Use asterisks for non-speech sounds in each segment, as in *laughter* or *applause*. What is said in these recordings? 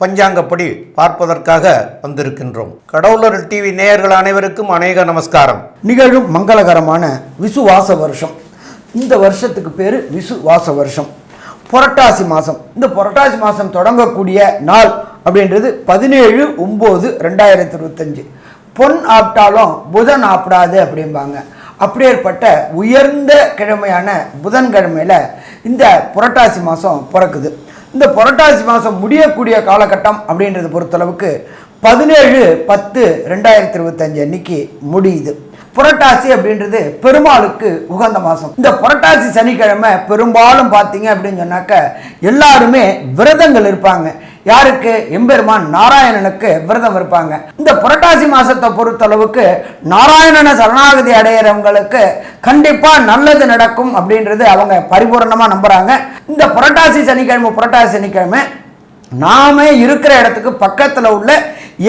பஞ்சாங்கப்படி பார்ப்பதற்காக வந்திருக்கின்றோம். கடவுளர் டிவி நேயர்கள் அனைவருக்கும் அநேக நமஸ்காரம். நிகழும் மங்களகரமான விசுவாச வருஷம். இந்த வருஷத்துக்கு பேர் விசுவாச வருஷம். புரட்டாசி மாதம் இந்த புரட்டாசி மாதம் தொடங்கக்கூடிய நாள் அப்படின்றது பதினேழு ஒம்பது ரெண்டாயிரத்தி இருபத்தஞ்சு பொன் ஆப்டாலும் புதன் ஆப்டாது அப்படிம்பாங்க. அப்படியேற்பட்ட உயர்ந்த கிழமையான புதன்கிழமையில் இந்த புரட்டாசி மாதம் பிறக்குது. இந்த புரட்டாசி மாதம் முடியக்கூடிய காலகட்டம் அப்படின்றத பொறுத்தளவுக்கு பதினேழு பத்து ரெண்டாயிரத்தி இருபத்தஞ்சு அன்னைக்கு முடியுது. புரட்டாசி அப்படின்றது பெருமாளுக்கு உகந்த மாதம். இந்த புரட்டாசி சனிக்கிழமை பெரும்பாலும் பார்த்தீங்க அப்படின்னு சொன்னாக்க எல்லாருமே விரதங்கள் இருப்பாங்க. யாருக்கு? எம்பெருமான் நாராயணனுக்கு விரதம் இருப்பாங்க. இந்த புரட்டாசி மாசத்தை பொறுத்தளவுக்கு நாராயணனை சரணாகதி அடையிறவங்களுக்கு கண்டிப்பா நல்லது நடக்கும் அப்படின்றது அவங்க பரிபூர்ணமா நம்புறாங்க. இந்த புரட்டாசி சனிக்கிழமை புரட்டாசி சனிக்கிழமை நாம இருக்கிற இடத்துக்கு பக்கத்துல உள்ள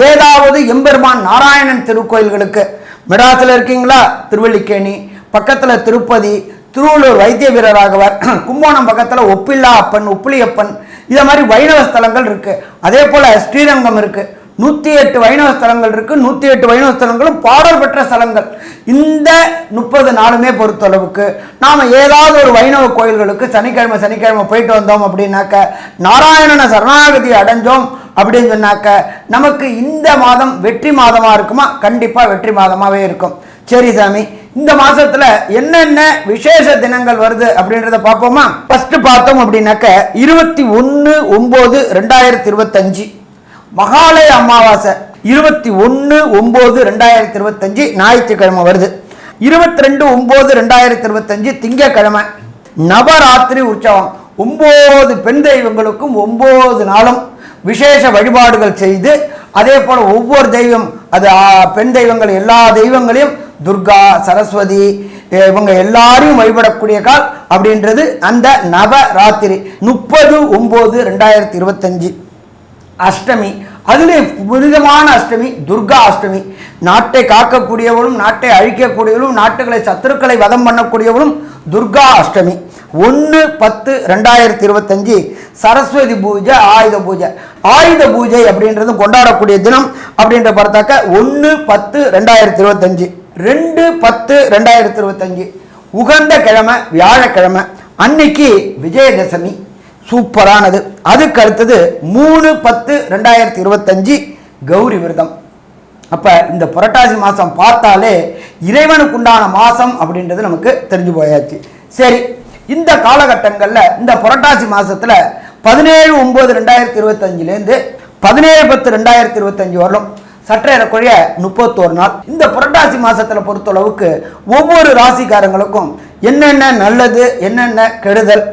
ஏதாவது எம்பெருமான் நாராயணன் திருக்கோயில்களுக்கு மெட்ராஸில் இருக்கீங்களா? திருவல்லிக்கேணி. பக்கத்தில் திருப்பதி. திருவள்ளூர் வைத்திய வீரராகவர். *clears throat* கும்போணம் பக்கத்தில் ஒப்பில்லா அப்பன் உப்பிலியப்பன். இதை மாதிரி வைணவ ஸ்தலங்கள் இருக்குது அதே போல் ஸ்ரீரங்கம் இருக்குது நூற்றி எட்டு வைணவ ஸ்தலங்கள் இருக்குது நூற்றி எட்டு வைணவ ஸ்தலங்களும் பாடல் பெற்ற ஸ்தலங்கள். இந்த முப்பது நாளுமே பொறுத்தளவுக்கு நாம் ஏதாவது ஒரு வைணவ கோயில்களுக்கு சனிக்கிழமை சனிக்கிழமை போயிட்டு வந்தோம் அப்படின்னாக்க நாராயணனை சரணாகதி அடைஞ்சோம். அப்படின்னு சொன்னாக்க நமக்கு இந்த மாதம் வெற்றி மாதமாக இருக்குமா? கண்டிப்பாக வெற்றி மாதமாகவே இருக்கும். சரி சாமி இந்த மாசத்துல என்னென்ன விசேஷ தினங்கள் வருது அப்படின்றத பார்ப்போமா? ஃபர்ஸ்ட் பார்த்தோம் அப்படின்னாக்க இருபத்தி ஒன்று ஒம்பது ரெண்டாயிரத்தி இருபத்தஞ்சு. மகாலய அமாவாசை இருபத்தி ஒன்று ஒம்பது ரெண்டாயிரத்தி இருபத்தஞ்சு ஞாயிற்றுக்கிழமை வருது. இருபத்தி ரெண்டு ஒம்பது ரெண்டாயிரத்தி இருபத்தஞ்சு திங்கக்கிழமை. நவராத்திரி உற்சவம் ஒம்பது பெண் தெய்வங்களுக்கும் ஒம்பது நாளும். விசேஷ வழிபாடுகள் செய்து அதே போல் ஒவ்வொரு தெய்வம் அது பெண் தெய்வங்கள் எல்லா தெய்வங்களையும் துர்கா சரஸ்வதி இவங்க எல்லாரையும் வழிபடக்கூடிய கால் அப்படின்றது அந்த நவராத்திரி முப்பது ஒம்பது ரெண்டாயிரத்தி இருபத்தஞ்சு. அஷ்டமி அதிலே புனிதமான அஷ்டமி துர்கா அஷ்டமி. நாட்டை காக்கக்கூடியவளும் நாட்டை அழிக்கக்கூடியவளும் நாட்டுகளை சத்துருக்களை வதம் பண்ணக்கூடியவளும் துர்கா அஷ்டமி. ஒன்று பத்து ரெண்டாயிரத்தி இருபத்தஞ்சி சரஸ்வதி பூஜை ஆயுத பூஜை. ஆயுத பூஜை அப்படின்றது கொண்டாடக்கூடிய தினம் அப்படின்ற பார்த்தாக்க ஒன்று பத்து ரெண்டாயிரத்தி இருபத்தஞ்சி. ரெண்டு பத்து ரெண்டாயிரத்தி இருபத்தஞ்சி. உகந்த கிழமை வியாழக்கிழமை. அன்னைக்கு விஜயதசமி. சூப்பரானது. அதுக்கு அடுத்தது மூணு பத்து ரெண்டாயிரத்தி இருபத்தஞ்சி கௌரி விரதம். அப்போ இந்த புரட்டாசி மாதம் பார்த்தாலே இறைவனுக்குண்டான மாதம் அப்படின்றது நமக்கு தெரிஞ்சு போயாச்சு. சரி இந்த காலகட்டங்களில் இந்த புரட்டாசி மாதத்தில் பதினேழு ஒம்பது ரெண்டாயிரத்தி இருபத்தஞ்சிலேருந்து பதினேழு பத்து ரெண்டாயிரத்தி இருபத்தஞ்சு வரலும் சற்றேறக்குறைய முப்பத்தோரு நாள். இந்த புரட்டாசி மாதத்தில் பொறுத்தளவுக்கு ஒவ்வொரு ராசிக்காரங்களுக்கும் என்னென்ன நல்லது என்னென்ன கெடுதல்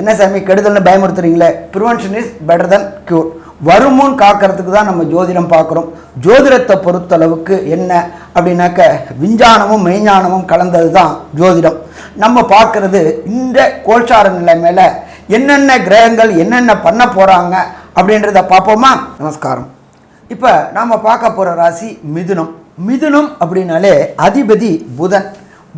என்ன சாமி கெடுதல்னு பயமுறுத்துறீங்களே? Prevention is better than cure வருமுன் காக்கிறதுக்கு தான் நம்ம ஜோதிடம் பார்க்குறோம். ஜோதிடத்தை பொறுத்தளவுக்கு என்ன அப்படின்னாக்க விஞ்ஞானமும் மெய்ஞானமும் கலந்தது தான் ஜோதிடம். நம்ம பார்க்குறது இந்த கோல்சார நிலை மேலே என்னென்ன கிரகங்கள் என்னென்ன பண்ண போகிறாங்க அப்படின்றத பார்ப்போமா? நமஸ்காரம். இப்போ நாம் பார்க்க போகிற ராசி மிதுனம். மிதுனம் அப்படின்னாலே அதிபதி புதன்.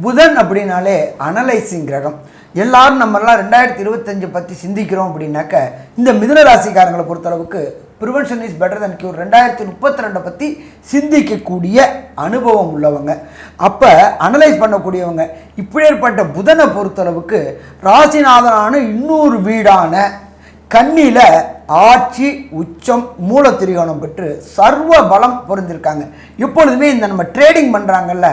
புதன் அப்படின்னாலே அனலைசிங் கிரகம். எல்லாரும் நம்மெல்லாம் ரெண்டாயிரத்தி இருபத்தஞ்சு பற்றி சிந்திக்கிறோம் அப்படின்னாக்க இந்த மிதுன ராசிக்காரங்களை பொறுத்தளவுக்கு prevention is better than cure ரெண்டாயிரத்தி முப்பத்தி ரெண்டை பற்றி சிந்திக்கக்கூடிய அனுபவம் உள்ளவங்க. அப்போ அனலைஸ் பண்ணக்கூடியவங்க. இப்படியேற்பட்ட புதனை பொறுத்தளவுக்கு ராசிநாதனான இன்னொரு வீடான கண்ணியில் ஆட்சி உச்சம் மூல திரிகோணம் பெற்று சர்வ பலம் பொருந்திருக்காங்க. எப்பொழுதுமே இந்த நம்ம ட்ரேடிங் பண்ணுறாங்கல்ல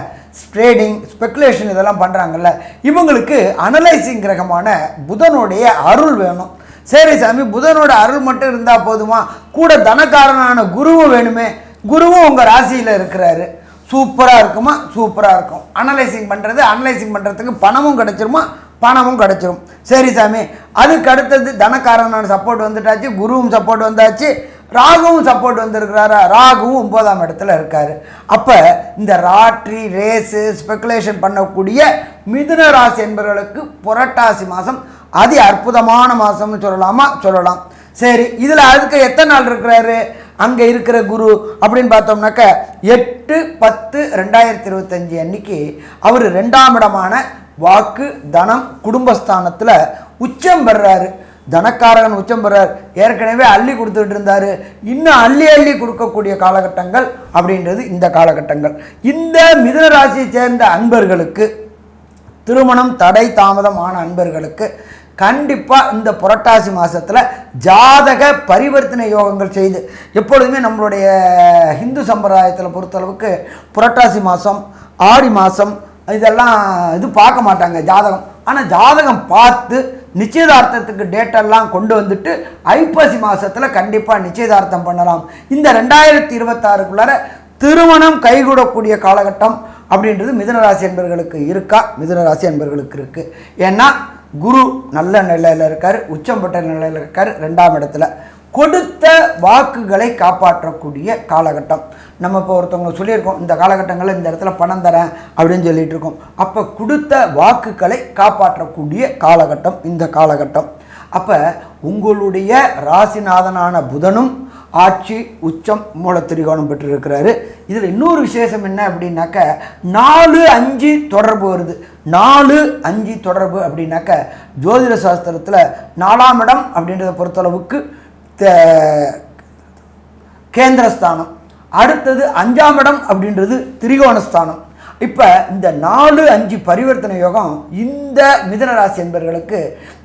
ட்ரேடிங் ஸ்பெகுலேஷன் இதெல்லாம் பண்ணுறாங்கல்ல இவங்களுக்கு அனலைசிங் கிரகமான புதனுடைய அருள் வேணும். சரி சாமி புதனோட அருள் மட்டும் இருந்தால் போதுமா? கூட தனக்காரனான குருவும் வேணுமே? குருவும் உங்கள் ராசியில் இருக்கிறாரு. சூப்பராக இருக்குமா? சூப்பராக இருக்கும். அனலைசிங் பண்ணுறது அனலைசிங் பண்ணுறதுக்கு பணமும் கிடைச்சிருமா? பணமும் கிடைச்சிரும். சரி சாமி அதுக்கு அடுத்தது தனக்காரனான சப்போர்ட் வந்துட்டாச்சு குருவும் சப்போர்ட் வந்தாச்சு ராகுவும் சப்போர்ட் வந்திருக்கிறாரா? ராகுவும் ஒன்பதாம் இடத்துல இருக்கார். அப்போ இந்த ராட்ரி ரேஸு ஸ்பெகுலேஷன் பண்ணக்கூடிய மிதுன ராசி என்பவர்களுக்கு புரட்டாசி மாதம் அதி அற்புதமான மாதம்னு சொல்லலாமா? சொல்லலாம். சரி இதில் அதுக்கு எத்தனை நாள் இருக்கிறாரு? அங்கே இருக்கிற குரு அப்படின்னு பார்த்தோம்னாக்க எட்டு பத்து ரெண்டாயிரத்தி இருபத்தஞ்சி அன்னைக்கு அவர் ரெண்டாம் இடமான வாக்கு தனம் குடும்பஸ்தானத்தில் உச்சம் பெறாரு தனக்காரகன் உச்சம் பெறார் ஏற்கனவே அள்ளி கொடுத்துட்டு இருந்தாரு. இன்னும் அள்ளி அள்ளி கொடுக்கக்கூடிய காலகட்டங்கள் அப்படின்றது இந்த காலகட்டங்கள். இந்த மிதுன ராசியை சேர்ந்த அன்பர்களுக்கு திருமணம் தடை தாமதம் ஆன அன்பர்களுக்கு கண்டிப்பாக இந்த புரட்டாசி மாதத்தில் ஜாதக பரிவர்த்தனை யோகங்கள் செய்து எப்பொழுதுமே நம்மளுடைய ஹிந்து சம்பிரதாயத்தில் பொறுத்தளவுக்கு புரட்டாசி மாதம் ஆடி மாதம் இதெல்லாம் இது பார்க்க மாட்டாங்க ஜாதகம். ஆனால் ஜாதகம் பார்த்து நிச்சயதார்த்தத்துக்கு டேட்டெல்லாம் கொண்டு வந்துட்டு ஐப்பசி மாதத்தில் கண்டிப்பாக நிச்சயதார்த்தம் பண்ணலாம். இந்த ரெண்டாயிரத்தி இருபத்தாறுக்குள்ளார திருமணம் கைகூடக்கூடிய காலகட்டம் அப்படின்றது மிதனராசி என்பர்களுக்கு இருக்கா? மிதுனராசி என்பர்களுக்கு இருக்குது ஏன்னா குரு நல்ல நிலையில் இருக்கார் உச்சம் பெற்ற நிலையில் இருக்கார் ரெண்டாம் இடத்துல. கொடுத்த வாக்குகளை காப்பாற்றக்கூடிய காலகட்டம். நம்ம இப்போ ஒருத்தவங்க சொல்லியிருக்கோம் இந்த காலகட்டங்களில் இந்த இடத்துல பணம் தரேன் அப்படின்னு சொல்லிட்டு இருக்கோம். அப்போ கொடுத்த வாக்குகளை காப்பாற்றக்கூடிய காலகட்டம் இந்த காலகட்டம். அப்போ உங்களுடைய ராசிநாதனான புதனும் ஆட்சி உச்சம் மூலத்திரிகோணம் பெற்றிருக்கிறாரு. இதில் இன்னொரு விசேஷம் என்ன அப்படின்னாக்க நாலு அஞ்சு தொடர்பு வருது. நாலு அஞ்சு தொடர்பு அப்படின்னாக்க ஜோதிட சாஸ்திரத்தில் நாலாம் இடம் அப்படின்றத பொறுத்தளவுக்கு கேந்திரஸ்தானம் அடுத்தது அஞ்சாம் இடம் அப்படின்றது திரிகோணஸ்தானம். இப்போ இந்த நாலு அஞ்சு பரிவர்த்தனை யோகம் இந்த மிதன ராசி என்பவர்களுக்கு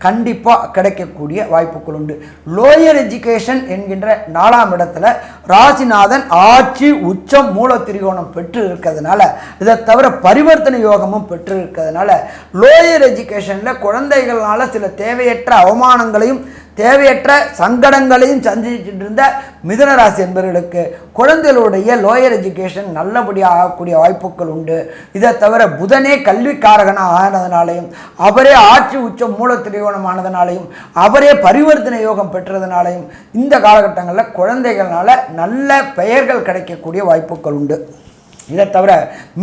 கண்டிப்பாக கிடைக்கக்கூடிய வாய்ப்புகள் உண்டு. லோயர் எஜுகேஷன் என்கின்ற நாலாம் இடத்துல ராசிநாதன் ஆட்சி உச்சம் மூல திரிகோணம் பெற்று இருக்கிறதுனால இதை தவிர பரிவர்த்தனை யோகமும் பெற்று இருக்கிறதுனால லோயர் எஜுகேஷனில் குழந்தைகளால் சில தேவையற்ற அவமானங்களையும் தேவையற்ற சங்கடங்களையும் சந்திச்சுட்டு இருந்த மிதனராசி என்பவர்களுக்கு குழந்தைகளுடைய லோயர் எஜுகேஷன் நல்லபடியாக ஆகக்கூடிய வாய்ப்புகள் உண்டு. இதை தவிர புதனே கல்விக்காரகனாக ஆனதுனாலையும் அவரே ஆட்சி உச்சம் மூல திரிகோணம் ஆனதுனாலையும் அவரே பரிவர்த்தனை யோகம் பெற்றதுனாலையும் இந்த காலகட்டங்களில் குழந்தைகள்னால நல்ல பெயர்கள் கிடைக்கக்கூடிய வாய்ப்புகள் உண்டு. இதை தவிர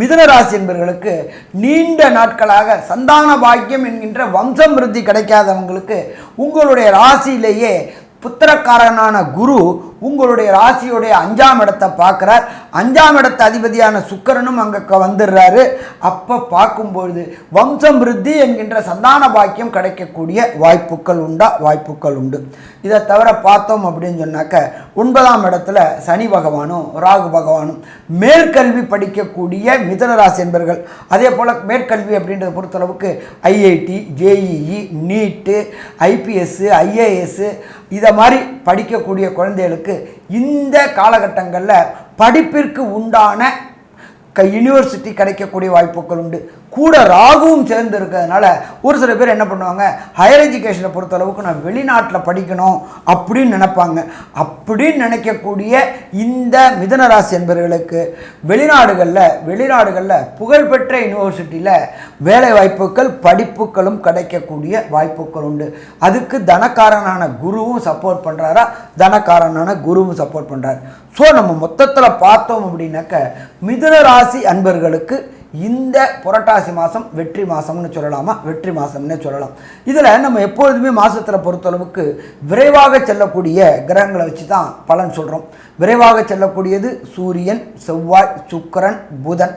மிதுன ராசி என்பவர்களுக்கு நீண்ட நாட்களாக சந்தான பாக்கியம் என்கின்ற வம்சம் விருத்தி கிடைக்காதவங்களுக்கு உங்களுடைய ராசியிலேயே புத்திரக்காரனான குரு உங்களுடைய ராசியுடைய அஞ்சாம் இடத்தை பார்க்குறார். அஞ்சாம் இடத்த அதிபதியான சுக்கரனும் அங்கே வந்துடுறாரு. அப்போ பார்க்கும்பொழுது வம்சம் விருத்தி என்கின்ற சந்தான பாக்கியம் கிடைக்கக்கூடிய வாய்ப்புகள் உண்டா? வாய்ப்புகள் உண்டு. இதை தவிர பார்த்தோம் அப்படின்னு சொன்னாக்க ஒன்பதாம் இடத்துல சனி பகவானும் ராகு பகவானும் மேற்கல்வி படிக்கக்கூடிய மிதனராசி என்பர்கள். அதே போல் மேற்கல்வி அப்படின்றத பொறுத்தளவுக்கு IIT JEE NEET IPS IAS இதை மாதிரி படிக்கக்கூடிய குழந்தைகளுக்கு இந்த காலகட்டங்களில் படிப்பிற்கு உண்டான யூனிவர்சிட்டி கிடைக்கக்கூடிய வாய்ப்புகள் உண்டு. கூட ராகுவும் சேர்ந்து இருக்கிறதுனால ஒரு சில பேர் என்ன பண்ணுவாங்க ஹையர் எஜுகேஷனை பொறுத்தளவுக்கு நான் வெளிநாட்டில் படிக்கணும் அப்படின்னு நினைப்பாங்க. அப்படின்னு நினைக்கக்கூடிய இந்த மிதனராசி என்பவர்களுக்கு வெளிநாடுகளில் வெளிநாடுகளில் புகழ்பெற்ற யூனிவர்சிட்டியில் வேலை வாய்ப்புகள் படிப்புகளும் கிடைக்கக்கூடிய வாய்ப்புகள் உண்டு. அதுக்கு தனக்காரனான குருவும் சப்போர்ட் பண்ணுறாரா தனக்காரனான குருவும் சப்போர்ட் பண்ணுறாரு ஸோ நம்ம மொத்தத்தில் பார்த்தோம் அப்படின்னாக்க மிதனராசி ராசி அன்பர்களுக்கு இந்த புரட்டாசி மாதம் வெற்றி மாதம்னு சொல்லலாமா? வெற்றி மாதம்னே சொல்லலாம். இதில் நம்ம எப்பொழுதுமே மாதத்தில் பொறுத்தளவுக்கு விரைவாக செல்லக்கூடிய கிரகங்களை வச்சு தான் பலன் சொல்கிறோம் விரைவாக செல்லக்கூடியது சூரியன் செவ்வாய் சுக்கிரன் புதன்.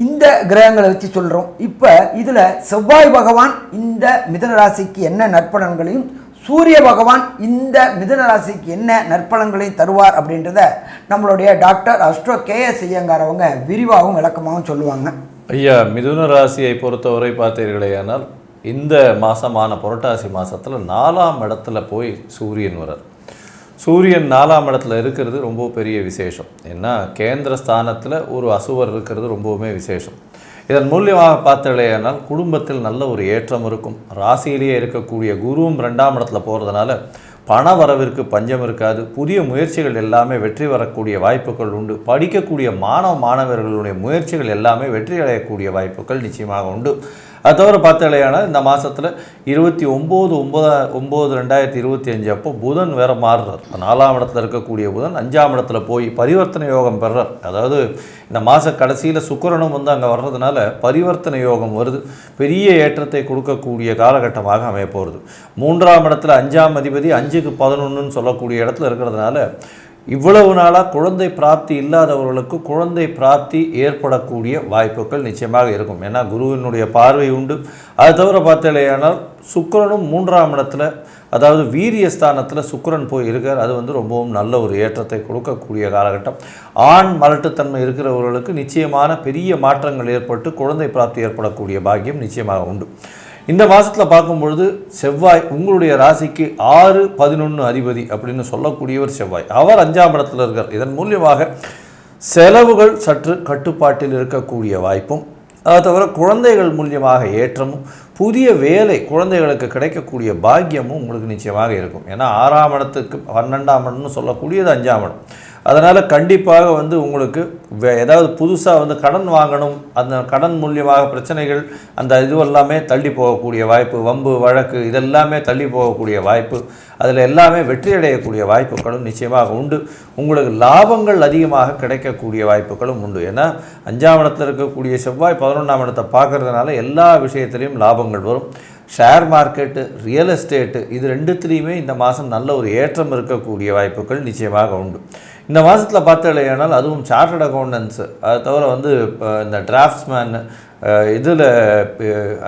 இந்த கிரகங்களை வச்சு சொல்கிறோம் இப்போ இதில் செவ்வாய் பகவான் இந்த மிதன ராசிக்கு என்ன நற்பலன்களையும் சூரிய பகவான் இந்த மிதுன ராசிக்கு என்ன நற்பலன்களை தருவார் அப்படின்றத நம்மளுடைய doctor astro K S Iyengar அவங்க விரிவாகவும் விளக்கமாகவும் சொல்லுவாங்க. ஐயா மிதுன ராசியை பொறுத்தவரை பார்த்தீர்களேயானால் இந்த மாதமான புரட்டாசி மாதத்தில் நாலாம் இடத்துல போய் சூரியன் வரார் சூரியன் நாலாம் இடத்துல இருக்கிறது ரொம்ப பெரிய விசேஷம். ஏன்னா கேந்திர ஸ்தானத்தில் ஒரு அசுவர் இருக்கிறது ரொம்பவுமே விசேஷம். இதன் மூலியமாக பார்த்தீர்களேயானால் குடும்பத்தில் நல்ல ஒரு ஏற்றம் இருக்கும். ராசியிலேயே இருக்கக்கூடிய குருவும் ரெண்டாம் இடத்துல போகிறதுனால பண வரவிற்கு பஞ்சம் இருக்காது. புதிய முயற்சிகள் எல்லாமே வெற்றி வரக்கூடிய வாய்ப்புகள் உண்டு. படிக்கக்கூடிய மாணவ மாணவர்களுடைய முயற்சிகள் எல்லாமே வெற்றி அடையக்கூடிய வாய்ப்புகள் நிச்சயமாக உண்டு. அது தவிர பார்த்தாலேயானால் இந்த மாதத்தில் இருபத்தி ஒம்பது ஒம்பதா ஒம்பது ரெண்டாயிரத்தி இருபத்தி அஞ்சு அப்போ புதன் வேறு மாறுறார். நாலாம் இடத்துல இருக்கக்கூடிய புதன் அஞ்சாம் இடத்துல போய் பரிவர்த்தனை யோகம் பெறார் அதாவது இந்த மாத கடைசியில் சுக்கரனும் வந்து அங்கே வர்றதுனால பரிவர்த்தனை யோகம் வருது. பெரிய ஏற்றத்தை கொடுக்கக்கூடிய காலகட்டமாக அமைய போகிறது மூன்றாம் இடத்துல அஞ்சாம் அதிபதி அஞ்சுக்கு பதினொன்றுன்னு சொல்லக்கூடிய இடத்துல இருக்கிறதுனால இவ்வளவு நாளாக குழந்தை பிராப்தி இல்லாதவர்களுக்கு குழந்தை பிராப்தி ஏற்படக்கூடிய வாய்ப்புகள் நிச்சயமாக இருக்கும். ஏன்னா குருவினுடைய பார்வை உண்டு. அது தவிர பார்த்தாலேயானால் சுக்கிரனும் மூன்றாம் இடத்துல அதாவது வீரிய ஸ்தானத்தில் சுக்கிரன் போய் இருக்கார். அது வந்து ரொம்பவும் நல்ல ஒரு ஏற்றத்தை கொடுக்கக்கூடிய காலகட்டம். ஆண் மலட்டுத்தன்மை இருக்கிறவர்களுக்கு நிச்சயமான பெரிய மாற்றங்கள் ஏற்பட்டு குழந்தை பிராப்தி ஏற்படக்கூடிய பாக்கியம் நிச்சயமாக உண்டு. இந்த மாதத்தில் பார்க்கும்பொழுது செவ்வாய் உங்களுடைய ராசிக்கு ஆறு பதினொன்று அதிபதி அப்படின்னு சொல்லக்கூடியவர் செவ்வாய். அவர் அஞ்சாம் இடத்தில் இருக்கார். இதன் மூலியமாக செலவுகள் சற்று கட்டுப்பாட்டில் இருக்கக்கூடிய வாய்ப்பும் அதை தவிர குழந்தைகள் மூலியமாக ஏற்றமும் புதிய வேலை குழந்தைகளுக்கு கிடைக்கக்கூடிய பாக்கியமும் உங்களுக்கு நிச்சயமாக இருக்கும். ஏன்னா ஆறாம் இடத்துக்கு பன்னெண்டாம் இடம்னு சொல்லக்கூடியது அஞ்சாம் இடம். அதனால் கண்டிப்பாக வந்து உங்களுக்கு வே- ஏதாவது புதுசாக வந்து கடன் வாங்கணும் அந்த கடன் மூலியமாக பிரச்சனைகள் அந்த இது எல்லாமே தள்ளி போகக்கூடிய வாய்ப்பு வம்பு வழக்கு இதெல்லாமே தள்ளி போகக்கூடிய வாய்ப்பு அதில் எல்லாமே வெற்றி அடையக்கூடிய வாய்ப்புகளும் நிச்சயமாக உண்டு. உங்களுக்கு லாபங்கள் அதிகமாக கிடைக்கக்கூடிய வாய்ப்புகளும் உண்டு. ஏன்னா அஞ்சாம் இடத்தில் இருக்கக்கூடிய செவ்வாய் பதினொன்றாம் இடத்தை பார்க்கறதுனால எல்லா விஷயத்திலையும் லாபங்கள் வரும். ஷேர் மார்க்கெட்டு ரியல் எஸ்டேட்டு இது ரெண்டுத்துலேயுமே இந்த மாதம் நல்ல ஒரு ஏற்றம் இருக்கக்கூடிய வாய்ப்புகள் நிச்சயமாக உண்டு. இந்த மாதத்தில் பார்த்தாலேயானால் அதுவும் சார்ட்டர்ட் அக்கௌண்டன்ஸு அதை தவிர வந்து இப்போ இந்த டிராஃப்ட்ஸ்மேன் இதில்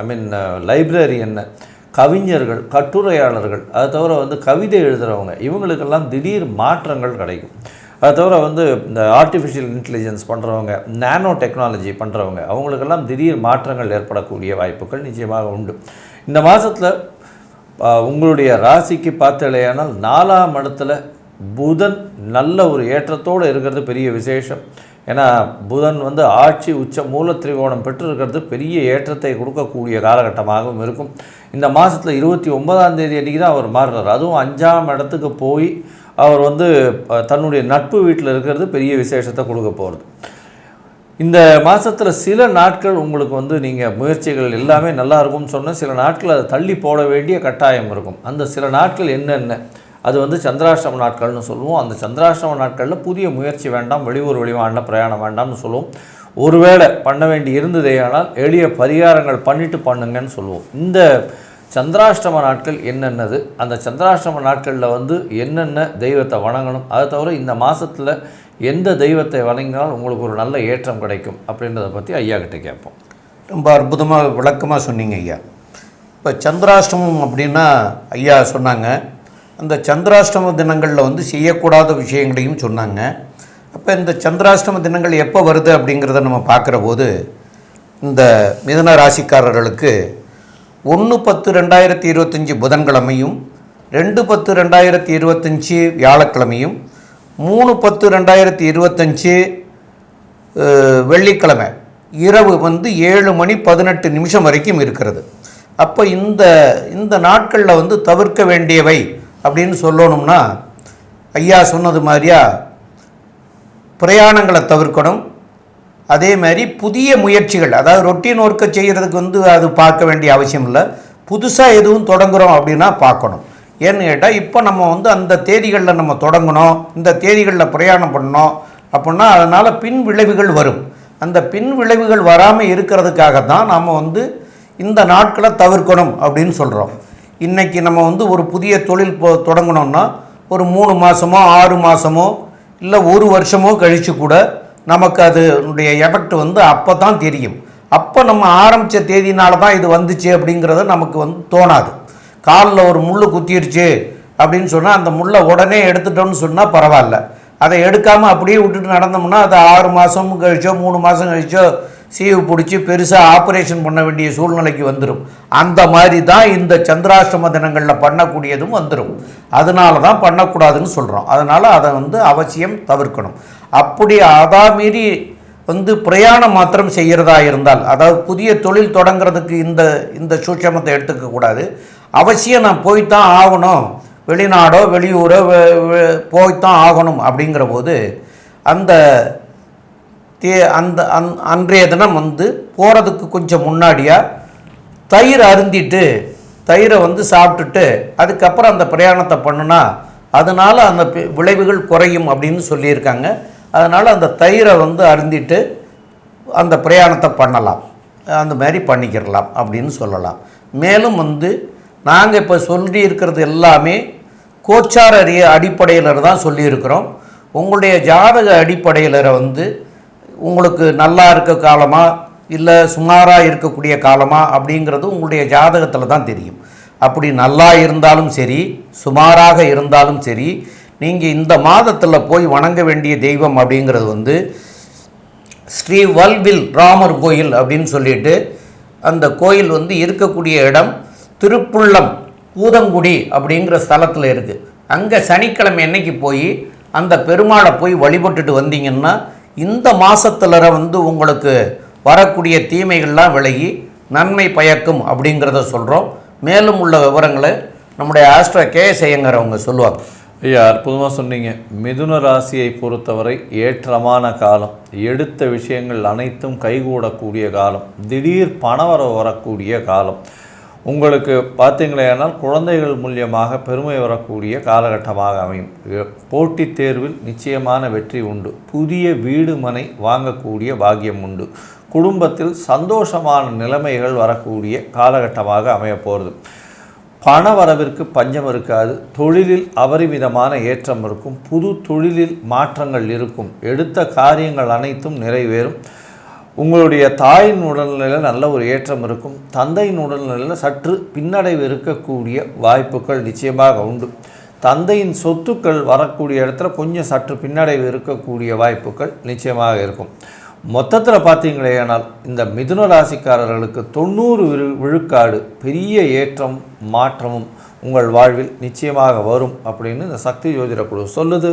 ஐ மீன் லைப்ரரியன் கவிஞர்கள் கட்டுரையாளர்கள் அதை தவிர வந்து கவிதை எழுதுகிறவங்க இவங்களுக்கெல்லாம் திடீர் மாற்றங்கள் கிடைக்கும். அது தவிர வந்து இந்த ஆர்டிஃபிஷியல் இன்டெலிஜென்ஸ் பண்ணுறவங்க நானோ டெக்னாலஜி பண்ணுறவங்க அவங்களுக்கெல்லாம் திடீர் மாற்றங்கள் ஏற்படக்கூடிய வாய்ப்புகள் நிச்சயமாக உண்டு. இந்த மாதத்தில் உங்களுடைய ராசிக்கு பார்த்தலையானால் நாலாம் இடத்துல புதன் நல்ல ஒரு ஏற்றத்தோடு இருக்கிறது பெரிய விசேஷம். ஏன்னா புதன் வந்து ஆட்சி உச்ச மூல திரிகோணம் பெற்றிருக்கிறது பெரிய ஏற்றத்தை கொடுக்கக்கூடிய காலகட்டமாகவும் இருக்கும். இந்த மாதத்தில் இருபத்தி ஒன்பதாம் தேதி அன்றைக்கி தான் அவர் மாறுறார். அதுவும் அஞ்சாம் இடத்துக்கு போய் அவர் வந்து தன்னுடைய நட்பு வீட்டில் இருக்கிறது பெரிய விசேஷத்தை கொடுக்க போகிறது இந்த மாதத்தில் சில நாட்கள் உங்களுக்கு வந்து நீங்கள் முயற்சிகள் எல்லாமே நல்லா இருக்கும்னு சொன்னால் சில நாட்கள் அதை தள்ளி போட வேண்டிய கட்டாயம் இருக்கும். அந்த சில நாட்கள் என்னென்ன? அது வந்து சந்திராஷ்டம நாட்கள்னு சொல்லுவோம். அந்த சந்திராஷ்டம நாட்களில் புதிய முயற்சி வேண்டாம் வெளியூர் வெளிவாண்ட பிரயாணம் வேண்டாம்னு சொல்லுவோம். ஒருவேளை பண்ண வேண்டி இருந்ததே ஆனால் எளிய பரிகாரங்கள் பண்ணிட்டு பண்ணுங்கன்னு சொல்லுவோம். இந்த சந்திராஷ்டம நாட்கள் என்னென்னது? அந்த சந்திராஷ்டம நாட்களில் வந்து என்னென்ன தெய்வத்தை வணங்கணும்? அதை தவிர இந்த மாதத்தில் எந்த தெய்வத்தை வணங்கினால் உங்களுக்கு ஒரு நல்ல ஏற்றம் கிடைக்கும் அப்படின்றத பற்றி ஐயா கிட்டே கேட்போம். ரொம்ப அற்புதமாக விளக்கமாக சொன்னீங்க ஐயா. இப்போ சந்திராஷ்டமம் அப்படின்னா ஐயா சொன்னாங்க அந்த சந்திராஷ்டம தினங்களில் வந்து செய்யக்கூடாத விஷயங்களையும் சொன்னாங்க. அப்போ இந்த சந்திராஷ்டம தினங்கள் எப்போ வருது அப்படிங்கிறத நம்ம பார்க்குற போது இந்த மிதன ராசிக்காரர்களுக்கு ஒன்று பத்து ரெண்டாயிரத்தி இருபத்தஞ்சி புதன்கிழமையும் ரெண்டு பத்து ரெண்டாயிரத்தி இருபத்தஞ்சி வியாழக்கிழமையும் மூணு பத்து ரெண்டாயிரத்தி இருபத்தஞ்சி வெள்ளிக்கிழமை இரவு வந்து ஏழு மணி பதினெட்டு நிமிஷம் வரைக்கும் இருக்கிறது. அப்போ இந்த இந்த நாட்களில் வந்து தவிர்க்க வேண்டியவை அப்படின்னு சொல்லணும்னா ஐயா சொன்னது மாதிரியா பிரயாணங்களை தவிர்க்கணும். அதே மாதிரி புதிய முயற்சிகள் அதாவது ரொட்டீன் ஒர்க்கை செய்கிறதுக்கு வந்து அது பார்க்க வேண்டிய அவசியம் இல்லை. புதுசாக எதுவும் தொடங்குகிறோம் அப்படின்னா பார்க்கணும். ஏன்னு கேட்டால் இப்போ நம்ம வந்து அந்த தேதிகளில் நம்ம தொடங்கணும் இந்த தேதிகளில் பிரயாணம் பண்ணோம் அப்படின்னா அதனால் பின் விளைவுகள் வரும். அந்த பின் விளைவுகள் வராமல் இருக்கிறதுக்காக தான் நாம் வந்து இந்த நாட்களை தவிர்க்கணும் அப்படின்னு சொல்கிறோம் இன்றைக்கி நம்ம வந்து ஒரு புதிய தொழில் போ தொடங்கணும்னா ஒரு மூணு மாதமோ ஆறு மாதமோ இல்லை ஒரு வருஷமோ கழித்து கூட நமக்கு அதனுடைய எஃபெக்ட் வந்து அப்போ தான் தெரியும். அப்போ நம்ம ஆரம்பித்த தேதினால தான் இது வந்துச்சு அப்படிங்கிறத நமக்கு வந்து தோணாது. காலில் ஒரு முள் குத்திருச்சு அப்படின்னு சொன்னால் அந்த முள்ளை உடனே எடுத்துட்டோம்னு சொன்னால் பரவாயில்ல. அதை எடுக்காமல் அப்படியே விட்டுட்டு நடந்தோம்னா அது ஆறு மாதம் கழிச்சோ மூணு மாதம் கழிச்சோ சீவு பிடிச்சி பெருசாக ஆப்ரேஷன் பண்ண வேண்டிய சூழ்நிலைக்கு வந்துடும் அந்த மாதிரி தான் இந்த சந்திராஷ்டம தினங்களில் பண்ணக்கூடியதும் வந்துடும் அதனால தான் பண்ணக்கூடாதுன்னு சொல்கிறோம் அதனால் அதை வந்து அவசியம் தவிர்க்கணும். அப்படி அதா மீறி வந்து பிரயாணம் மாத்திரம் செய்கிறதா இருந்தால் அதாவது புதிய தொழில் தொடங்குறதுக்கு இந்த இந்த சூட்சமத்தை எடுத்துக்கக்கூடாது அவசியம் நான் போய்த்தான் ஆகணும். வெளிநாடோ வெளியூரோ போய்த்தான் ஆகணும் அப்படிங்கிற போது அந்த தே அந்த அந் அன்றைய தினம் வந்து போகிறதுக்கு கொஞ்சம் முன்னாடியாக தயிர் அருந்திட்டு தயிரை வந்து சாப்பிட்டுட்டு அதுக்கப்புறம் அந்த பிரயாணத்தை பண்ணுனா அதனால் அந்த விளைவுகள் குறையும் அப்படின்னு சொல்லியிருக்காங்க. அதனால் அந்த தயிரை வந்து அருந்திட்டு அந்த பிரயாணத்தை பண்ணலாம். அந்த மாதிரி பண்ணிக்கிறலாம் அப்படின்னு சொல்லலாம். மேலும் வந்து நாங்கள் இப்போ சொல்லி இருக்கிறது எல்லாமே கோச்சார அறிய அடிப்படையில் தான் சொல்லியிருக்கிறோம். உங்களுடைய ஜாதக அடிப்படையில் வந்து உங்களுக்கு நல்லா இருக்க காலமா இல்லை சுமாராக இருக்கக்கூடிய காலமா அப்படிங்கிறது உங்களுடைய ஜாதகத்தில் தான் தெரியும். அப்படி நல்லா இருந்தாலும் சரி சுமாராக இருந்தாலும் சரி நீங்கள் இந்த மாதத்தில் போய் வணங்க வேண்டிய தெய்வம் அப்படிங்கிறது வந்து ஸ்ரீ வல்வில் ராமர் கோயில் அப்படின்னு சொல்லிட்டு அந்த கோயில் வந்து இருக்கக்கூடிய இடம் திருப்புள்ளம் ஊதங்குடி அப்படிங்கிற ஸ்தலத்தில் இருக்குது அங்கே சனிக்கிழமை அன்னைக்கு போய் அந்த பெருமாளை போய் வழிபட்டுட்டு வந்தீங்கன்னா இந்த மாதத்தில் வந்து உங்களுக்கு வரக்கூடிய தீமைகள்லாம் விலகி நன்மை பயக்கும் அப்படிங்கிறத சொல்கிறோம் மேலும் உள்ள விவரங்களை நம்முடைய ஆஸ்ட்ரோ கே எஸ் ஐயங்கர் அவங்க சொல்லுவாங்க. ஐயா அற்புதமாக சொன்னீங்க. மிதுன ராசியை பொறுத்தவரை ஏற்றமான காலம். எடுத்த விஷயங்கள் அனைத்தும் கைகூடக்கூடிய காலம். திடீர் பணவரவு வரக்கூடிய காலம். உங்களுக்கு பார்த்தீங்களேனால் குழந்தைகள் மூலியமாக பெருமை வரக்கூடிய காலகட்டமாக அமையும். போட்டித் தேர்வில் நிச்சயமான வெற்றி உண்டு. புதிய வீடு மனை வாங்கக்கூடிய பாக்கியம் உண்டு. குடும்பத்தில் சந்தோஷமான நிலைமைகள் வரக்கூடிய காலகட்டமாக அமையப்போகிறது பண வரவிற்கு பஞ்சம் இருக்காது. தொழிலில் அபரிமிதமான ஏற்றம் இருக்கும். புது தொழிலில் மாற்றங்கள் இருக்கும். எடுத்த காரியங்கள் அனைத்தும் நிறைவேறும். உங்களுடைய தாயின் உடல்நிலையில் நல்ல ஒரு ஏற்றம் இருக்கும். தந்தையின் உடல்நிலையில் சற்று பின்னடைவு இருக்கக்கூடிய வாய்ப்புகள் நிச்சயமாக உண்டு. தந்தையின் சொத்துக்கள் வரக்கூடிய இடத்துல கொஞ்சம் சற்று பின்னடைவு இருக்கக்கூடிய வாய்ப்புகள் நிச்சயமாக இருக்கும். மொத்தத்தில் பார்த்தீங்களேயானால் இந்த மிதுன ராசிக்காரர்களுக்கு தொண்ணூறு விழு விழுக்காடு பெரிய ஏற்றம் மாற்றமும் உங்கள் வாழ்வில் நிச்சயமாக வரும் அப்படின்னு இந்த சக்தி ஜோதிட குழு சொல்லுது.